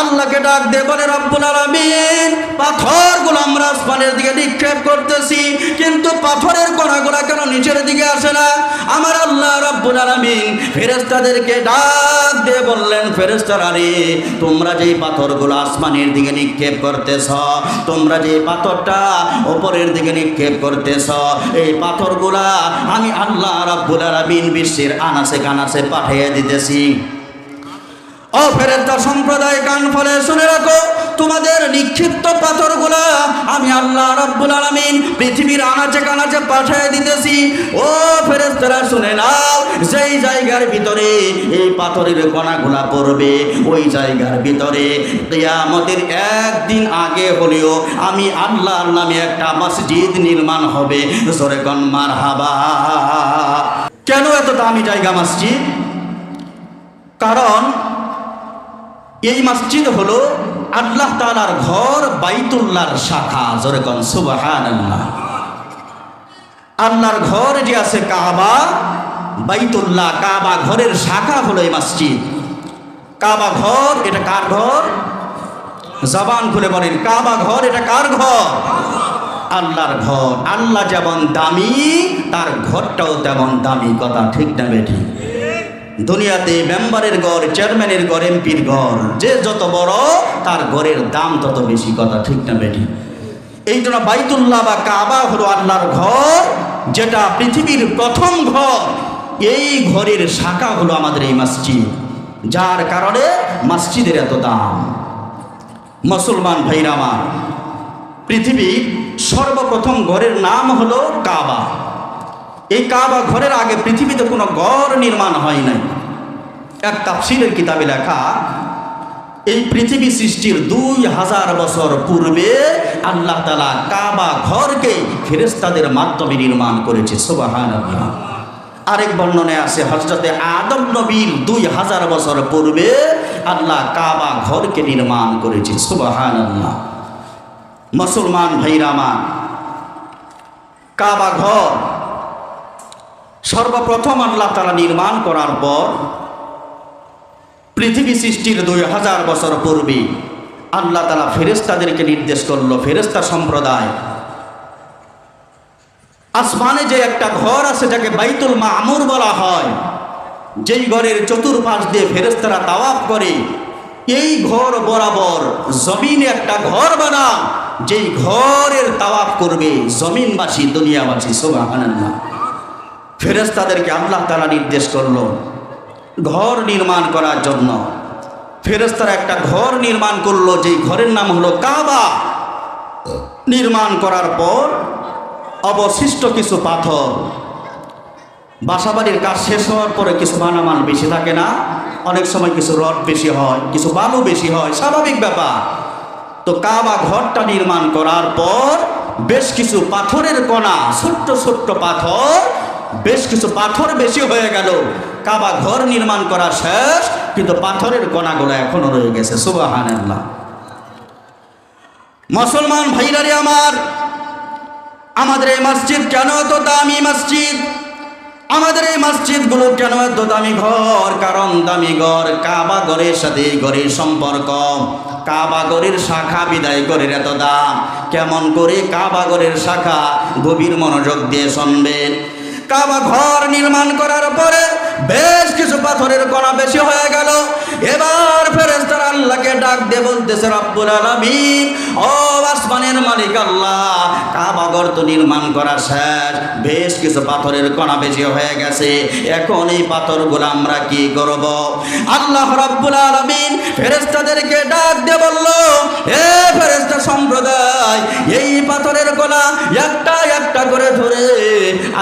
আল্লাহকে ডাক দে বলে, রব্বুল আলামিন, পাথরগুলো আমরা আসমানের দিকে নিক্ষেপ করতেছি, কিন্তু পাথরের কণাগুলা কেন নিচের দিকে আসে না? আমার আল্লাহ রব্বুল আলামিন ফেরেশতাদেরকে ডাক দে বললেন, ফেরেশতারা রে, তোমরা যেই পাথরগুলো আসমানের দিকে নিক্ষেপ করতেছ, তোমরা যে পাথরটা ওপরের দিকে নিক্ষেপ করতেছ, এই পাথরগুলা আমি আল্লাহ রব্বুল আলামিন বিশ্বের আনাসে কানাসে পাঠিয়ে দিতেছি। ও ফেরেস্তা সম্প্রদায় কান ফলে শুনে রাখো, তোমাদের নিক্ষিপ্ত পাথরগুলা আমি আল্লাহ রব্বুল আলামিন পৃথিবীর আনাচে কানাচে পাঠিয়ে দিতেছি। ও ফেরেস্তারা শুনে নাও, যেই জায়গার ভিতরে এই পাথরের কণাগুলা পড়বে, ওই জায়গার ভিতরে কিয়ামতের একদিন আগে হলেও আমি আল্লাহর নামে একটা মসজিদ নির্মাণ হবে। জোরে কন মার হাবা কেন এত দামি জায়গা মসজিদ? কারণ এই মসজিদ হলো আল্লাহ তালার ঘর, বাইতুল্লাহর শাখা। জোরে কন সুবাহান আল্লাহর ঘর যে আছে কাবা, বাইতুল্লাহ, কাবা ঘরের শাখা হলো এই মসজিদ। কাবা ঘর, এটা কার ঘর? জবান খুলে বলেন, কাবা ঘর, এটা কার ঘর? আল্লাহর ঘর। আল্লাহ যেমন দামি, তার ঘরটাও তেমন দামি, কথা ঠিক না বেঠি দুনিয়াতে মেম্বারের ঘর, চেয়ারম্যানের ঘর, এমপির ঘর, যে যত বড়, তার ঘরের দাম তত বেশি, কথা ঠিক না বেটি? এই জন্য বাইতুল্লাহ বা কাবা হলো আল্লাহর ঘর, যেটা পৃথিবীর প্রথম ঘর। এই ঘরের শাখা হলো আমাদের এই মসজিদ, যার কারণে মসজিদের এত দাম। মুসলমান ভাইরা আমার, পৃথিবীর সর্বপ্রথম ঘরের নাম হলো কাবা। এই কাবা ঘরের আগে পৃথিবীতে কোনো গড় নির্মাণ হয় নাই। এক তাফসিলের কিতাবে লেখা, এই পৃথিবী সৃষ্টির দুই হাজার বছর পূর্বে আল্লাহ তালা কাবা ঘরকে ফেরেস্তাদের মাধ্যমে নির্মাণ করেছে। সোবাহান আরেক বর্ণনায় আছে হজরতে আদম নবীর দুই হাজার বছর পূর্বে আল্লাহ কাবা ঘরকে নির্মাণ করেছে। সোবাহান মুসলমান ভাইরামা কাবা ঘর সর্বপ্রথম আল্লাহ তালা নির্মাণ করার পর পৃথিবী সৃষ্টির দুই হাজার বছর পূর্বে আল্লাহ তালা ফেরেস্তাদেরকে নির্দেশ করল ফেরেস্তা সম্প্রদায়। আসমানে যে একটা ঘর আছে যাকে বাইতুল মামুর বলা হয়, যেই ঘরের চতুর্পাশ দিয়ে ফেরেস্তারা তাওয়াফ করে, এই ঘর বরাবর জমিনে একটা ঘর বানা, যেই ঘরের তাওয়াফ করবে জমিনবাসী, দুনিয়াবাসী সোবাহান্লাহ ফেরেস্তাদেরকে আল্লাহ তালা নির্দেশ করল ঘর নির্মাণ করার জন্য। ফেরেস্তারা একটা ঘর নির্মাণ করল, যেই ঘরের নাম হলো কাবা। নির্মাণ করার পর অবশিষ্ট কিছু পাথর। বাসাবাড়ির কাজ শেষ হওয়ার পরে কিছু মানামাল বেশি থাকে না, অনেক সময় কিছু রড বেশি হয়, কিছু বালু বেশি হয়, স্বাভাবিক ব্যাপার। তো কাবা ঘরটা নির্মাণ করার পর বেশ কিছু পাথরের কণা, ছোট্ট ছোট্ট পাথর বেশ কিছু পাথর বেশি হয়ে গেল। কাবা ঘর নির্মাণ করা শেষ, কিন্তু পাথরের কণাগুলো এখনও রয়ে গেছে। সুবাহান মুসলমান ভাইরারে আমার, আমাদের এই মসজিদ কেন এত দামি মসজিদ? আমাদের এই মসজিদগুলো কেন এত দামি ঘর? কারণ দামি ঘর কাবা ঘরের সাথে ঘরের সম্পর্ক। কাবা ঘরের শাখা বিদায় ঘরের এত দাম। কেমন করে কাবা ঘরের শাখা গভীর মনোযোগ দিয়ে শুনবেন? কাবা ঘর নির্মাণ করার পরে বেশ কিছু পাথরের কণা বেশি হয়ে গেল। এবার ফেরেস্তার আল্লাহকে ডাক দিয়ে দেশের রব্বুল আলামিন, ও আসমানের মালিক আল্লাহ। কাবা ঘর তো নির্মাণ করা শেষ। বেশ কিছু পাথরের কণা বেশি হয়ে গেছে। এখন এই পাথর পাথরগুলো আমরা কি করব? আল্লাহ রব্বুল আলামিন ফেরেস্তাদেরকে ডাক দিয়ে বলল হে ফেরেস্তা সম্প্রদায়, এই পাথরের কণা একটা একটা করে ধরে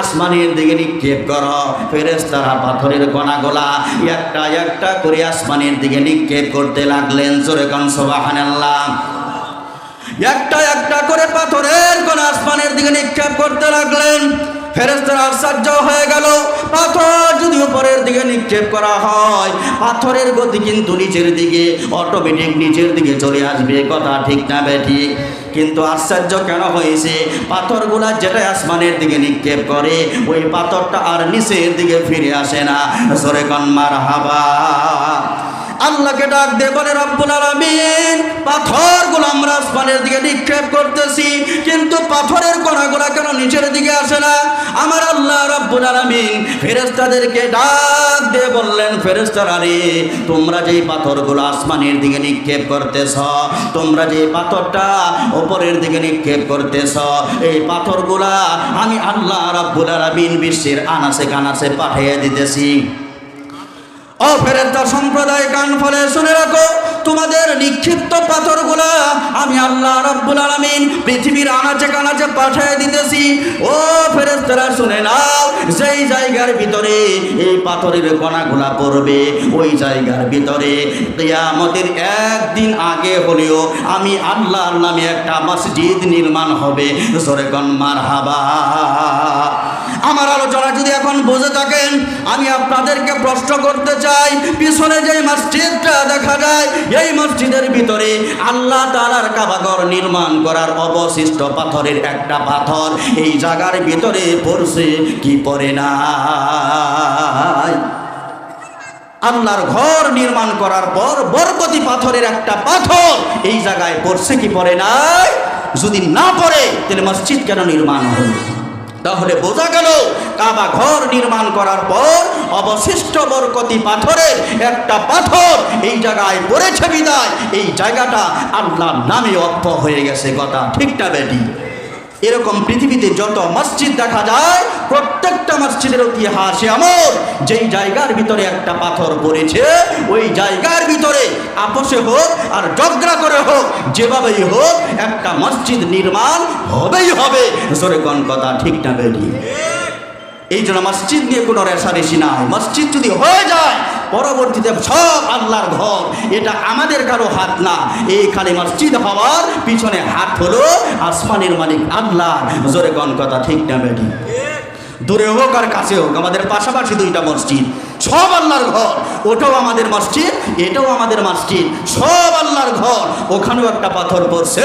আসমানের দিকে নিক্ষেপ করো। ফেরেস্তারা পাথরের কণা কণাগুলা একটা একটা করে আসমানের দিকে নিক্ষেপ করতে লাগলেন। জোরে কনসবাহান্লাহ একটা একটা করে পাথরের কোন আসমানের দিকে নিক্ষেপ করতে লাগলেন। ফেরেস্তার আশ্চর্য হয়ে গেল। পাথর যদি উপরের দিকে নিক্ষেপ করা হয়, পাথরের গতি কিন্তু নিচের দিকে অটোমেটিক নিচের দিকে চলে আসবে, কথা ঠিক না ঠিক কিন্তু আশ্চর্য কেন হয়েছে? পাথরগুলা যেটা আসমানের দিকে নিক্ষেপ করে, ওই পাথরটা আর নিচের দিকে ফিরে আসে না। সরে কন্মার হাবা আল্লাহকে ডাক দে বলে, রব্বুল আলামিন, পাথরগুলো আমরা আসমানের দিকে নিক্ষেপ করতেছি, কিন্তু পাথরের কণাগুলো কেন নিচের দিকে আসে না? আমার আল্লাহ রব্বুল আলামিন ফেরেশতাদেরকে ডাক দে বললেন, ফেরেশতারা রে, তোমরা যেই পাথরগুলো আসমানের দিকে নিক্ষেপ করতেছ, তোমরা যে পাথরটা ওপরের দিকে নিক্ষেপ করতেছ, এই পাথরগুলা আমি আল্লাহ রব্বুল আলামিন বিশ্বের আনাসে কানাসে পাঠিয়ে দিতেছি। ও ফেরেস্তা সম্প্রদায় কান ফলে শুনে রাখো, তোমাদের নিক্ষিপ্ত পাথরগুলা আমি আল্লাহ রব্বুল আলামিন পৃথিবীর আনাচে কানাচে পাঠিয়ে দিতেছি। ও ফেরেস্তারা শুনে নাও, যেই জায়গার ভিতরে এই পাথরের কণাগুলা পড়বে, ওই জায়গার ভিতরে কিয়ামতের একদিন আগে হলেও আমি আল্লাহর নামে একটা মসজিদ নির্মাণ হবে। জোরে কন মার হাবা আমার আলোচনা যদি এখন বুঝে থাকেন, আমি আপনাদেরকে প্রশ্ন করতে চাই, পিছনে যে মসজিদটা দেখা যায়, এই মসজিদের ভিতরে আল্লাহ তালার কাবাগর নির্মাণ করার অবশিষ্ট পাথরের একটা পাথর এই জায়গার ভিতরে পড়ছে, কি পড়ে না আল্লাহর ঘর নির্মাণ করার পর বরকতি পাথরের একটা পাথর এই জায়গায় পড়ছে, কি পড়ে নাই? যদি না পড়ে, তাহলে মসজিদ কেন নির্মাণ হলো? তাহলে বোঝা গেল কাবা ঘর নির্মাণ করার পর অবশিষ্ট বরকতি পাথরের একটা পাথর এই জায়গায় পড়েছে বিদায়। এই জায়গাটা আল্লাহর নামে অপ্প হয়ে গেছে কথা। ঠিকটা বেটি? এরকম পৃথিবীতে যত মসজিদ দেখা যায় প্রত্যেকটা মসজিদের ইতিহাস এমন। যেই জায়গার ভিতরে একটা পাথর পড়েছে, ওই জায়গার ভিতরে আপোষে হোক আর জগরা করে হোক, যেভাবেই হোক, একটা মসজিদ নির্মাণ হবেই হবে। জোরে কোন কথা ঠিক না বেরি এই জন্য মসজিদ নিয়ে কোনো রেশারেশি নাই। মসজিদ যদি হয়ে যায়, পরবর্তীতে সব আল্লাহর ঘর। এটা আমাদের কারও হাত না। এইখানে মসজিদ হওয়ার পিছনে হাত হলো আসমানের মালিক আল্লাহ। জোরে গণ কথা ঠিক না বেটি দূরে হোক আর কাছে হোক, আমাদের পাশাপাশি দুইটা মসজিদ। সব আল্লাহর ঘর, ওটাও আমাদের মসজিদ, এটাও আমাদের মসজিদ। সব আল্লাহর ঘর, ওখানেও একটা পাথর পড়ছে,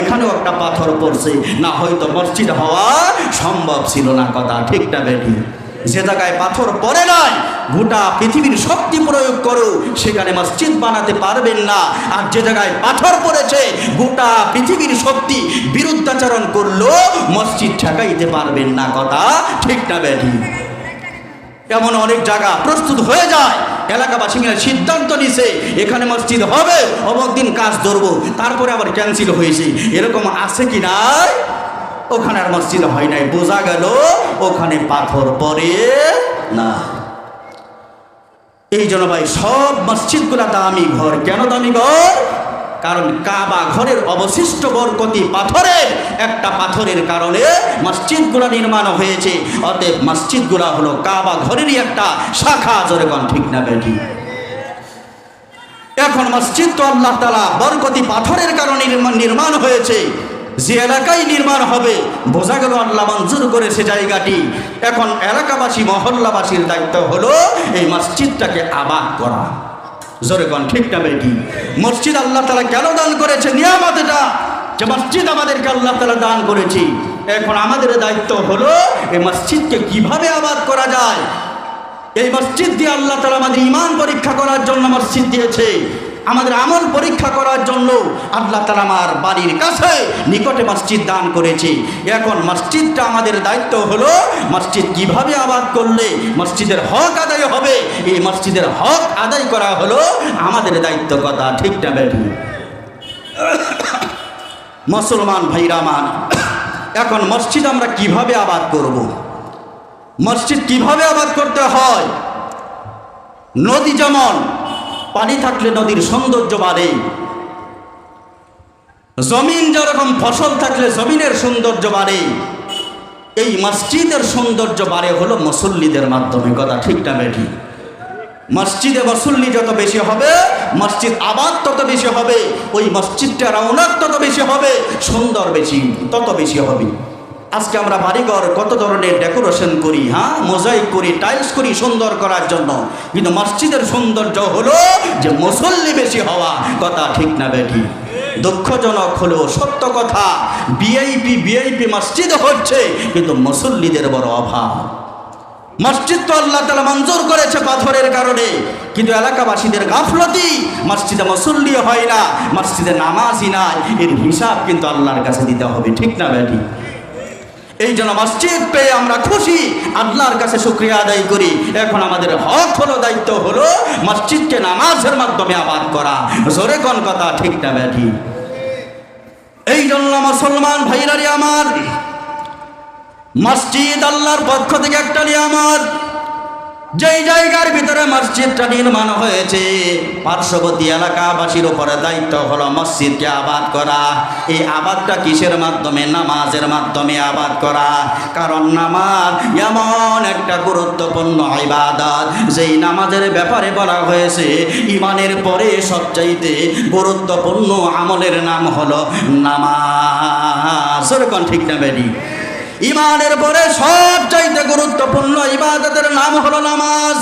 এখানেও একটা পাথর পড়ছে। না হয়তো মসজিদ হওয়া সম্ভব ছিল না কথা ঠিকটা বেটি? যে জায়গায় পাথর পড়ে নাই। গোটা পৃথিবীর শক্তি প্রয়োগ করো সেখানে মসজিদ বানাতে পারবেন না। আর যে জায়গায় পাথর পড়েছে, গোটা পৃথিবীর শক্তি বিরুদ্ধাচরণ করল, মসজিদ ঠেকাইতে পারবেন না কথা ঠিক না বেটি এমন অনেক জায়গা প্রস্তুত হয়ে যায়। এলাকাবাসী মিলে সিদ্ধান্ত নিছে, এখানে মসজিদ হবে, অমুক দিন কাজ ধরবো, তারপরে আবার ক্যান্সেল হয়েছে। এরকম আছে কি নাই? ওখানে আর মসজিদ হয় নাই, বোঝা গেল ওখানে পাথর পড়ে না। এই জন্য ভাই, সব মসজিদগুলা দামি ঘর। কেন দামি ঘর? কারণ কাবা ঘরের অবশিষ্ট বরকতি পাথরের একটা পাথরের কারণে মসজিদগুলো নির্মাণ হয়েছে। অতএব মসজিদগুলা হলো কাবা ঘরেরই একটা শাখা, জোরে ঠিক না বেটি এখন মসজিদ তো আল্লাহ তালা বরকতি পাথরের কারণে নির্মাণ হয়েছে। যে এলাকায় নির্মাণ হবে, বোঝা গেল আল্লাহ মঞ্জুর করেছে জায়গাটি। এখন এলাকাবাসী, মহল্লাবাসীর দায়িত্ব হলো এই মসজিদটাকে আবাদ করা। জোরে কন, ঠিক না বেটি? মসজিদ আল্লাহ তালা কেন দান করেছে? নিয়ামত এটা যে মসজিদ আমাদেরকে আল্লাহ তালা দান করেছি। এখন আমাদের দায়িত্ব হলো এই মসজিদকে কীভাবে আবাদ করা যায়? এই মসজিদ দিয়ে আল্লাহ তালা আমাদের ইমান পরীক্ষা করার জন্য মসজিদ দিয়েছে। আমাদের আমল পরীক্ষা করার জন্য আল্লাহ তালা আমার বাড়ির কাছে নিকটে মসজিদ দান করেছে। এখন মসজিদটা আমাদের দায়িত্ব হলো মসজিদ কীভাবে আবাদ করলে মসজিদের হক আদায় হবে? এই মসজিদের হক আদায় করা হলো আমাদের দায়িত্ব কথা ঠিক না মুসলমান ভাইরা আমার, এখন মসজিদ আমরা কীভাবে আবাদ করব। মসজিদ কীভাবে আবাদ করতে হয়? নদী যেমন পানি থাকলে নদীর সৌন্দর্য বাড়ে। জমিন যেরকম ফসল থাকলে জমিনের সৌন্দর্য বাড়ে। এই মসজিদের সৌন্দর্য বাড়ে হলো মুসল্লিদের মাধ্যমে, কথা ঠিক না বেঠি? মসজিদে মুসল্লি যত বেশি হবে, মসজিদ আবাদ তত বেশি হবে, ওই মসজিদটা রৌনক তত বেশি হবে, সুন্দর বেশি, তত বেশি হবে। আজকে আমরা বাড়িঘর কত ধরনের ডেকোরেশন করি হ্যাঁ? মোজাইক করি, টাইলস করি সুন্দর করার জন্য। কিন্তু মসজিদের সৌন্দর্য হলো যে মুসল্লি বেশি হওয়া, কথা ঠিক না বেঠি। দুঃখজনক হলেও সত্য কথা বিআইপি বিআইপি মসজিদ হচ্ছে, কিন্তু মুসল্লিদের বড় অভাব। মসজিদ তো আল্লাহ তালা মঞ্জুর করেছে পাথরের কারণে, কিন্তু এলাকাবাসীদের গাফলতি, মসজিদে মুসল্লি হয় না, মসজিদে নামাজই নাই, এর হিসাব কিন্তু আল্লাহর কাছে দিতে হবে, ঠিক না ব্যাটি এই জন্য মসজিদ পেয়ে আমরা খুশি। আল্লাহর কাছে শুক্রিয়া আদায় করি। এখন আমাদের হক হলো, দায়িত্ব হলো মসজিদকে নামাজের মাধ্যমে আবাদ করা। জোরে কোন কথা, ঠিক না ব্যাটি এই জন্য মুসলমান ভাইরারি আমার মসজিদ আল্লাহর পক্ষ থেকে একটা নিয়ামত যেই জায়গার ভিতরে মসজিদটা নির্মাণ হয়েছে, পার্শ্ববর্তী এলাকাবাসীর উপরে দায়িত্ব হলো মসজিদকে আবাদ করা। এই আবাদটা কিসের মাধ্যমে? নামাজের মাধ্যমে আবাদ করা। কারণ নামাজ এমন একটা গুরুত্বপূর্ণ ইবাদত। যেই নামাজের ব্যাপারে বলা হয়েছে ইমানের পরে সবচাইতে গুরুত্বপূর্ণ আমলের নাম হলো নামাজ। ওরকম ঠিক না বেডি ইমানের পরে সব চাইতে গুরুত্বপূর্ণ ইবাদতের নাম হলো নামাজ।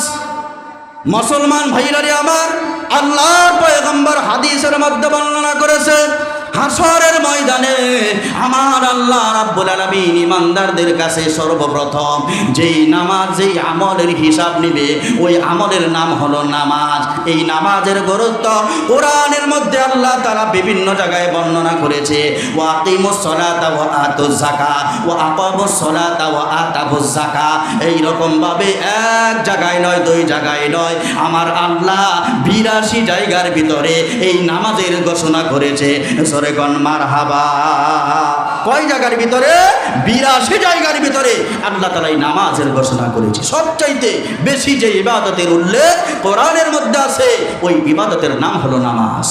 মুসলমান ভাইরারে আমার, আল্লাহর পয়গম্বর হাদিসের মধ্যে বর্ণনা করেছে, হাসরের ময়দানে আমার আল্লাহ রাব্বুল আলামিন ইমানদারদের কাছে সর্বপ্রথম যেই নামাজ, যেই আমলের হিসাব নিবে, ওই আমলের নাম হলো নামাজ। এই নামাজের গুরুত্ব কোরআনের মধ্যে আল্লাহ তারা বিভিন্ন জায়গায় বর্ণনা করেছে। ও আকিমুস সলাতা ও আতুজ যাকাত ও আকামুস সলাতা ও আতাবুজ যাকাত। এই রকম ভাবে এক জায়গায় নয়, দুই জায়গায় নয়। আমার আল্লাহ বিরাশি জায়গার ভিতরে এই নামাজের ঘোষণা করেছে। সরেগন মার হাবা কয় জায়গার ভিতরে? বিরাশি জায়গার ভিতরে। আল্লাহ তালা এই নামাজের ঘোষণা করেছে। সবচাইতে বেশি যে ইবাদতের উল্লেখ কোরআনের মধ্যে আছে, ওই ইবাদতের নাম হলো নামাজ।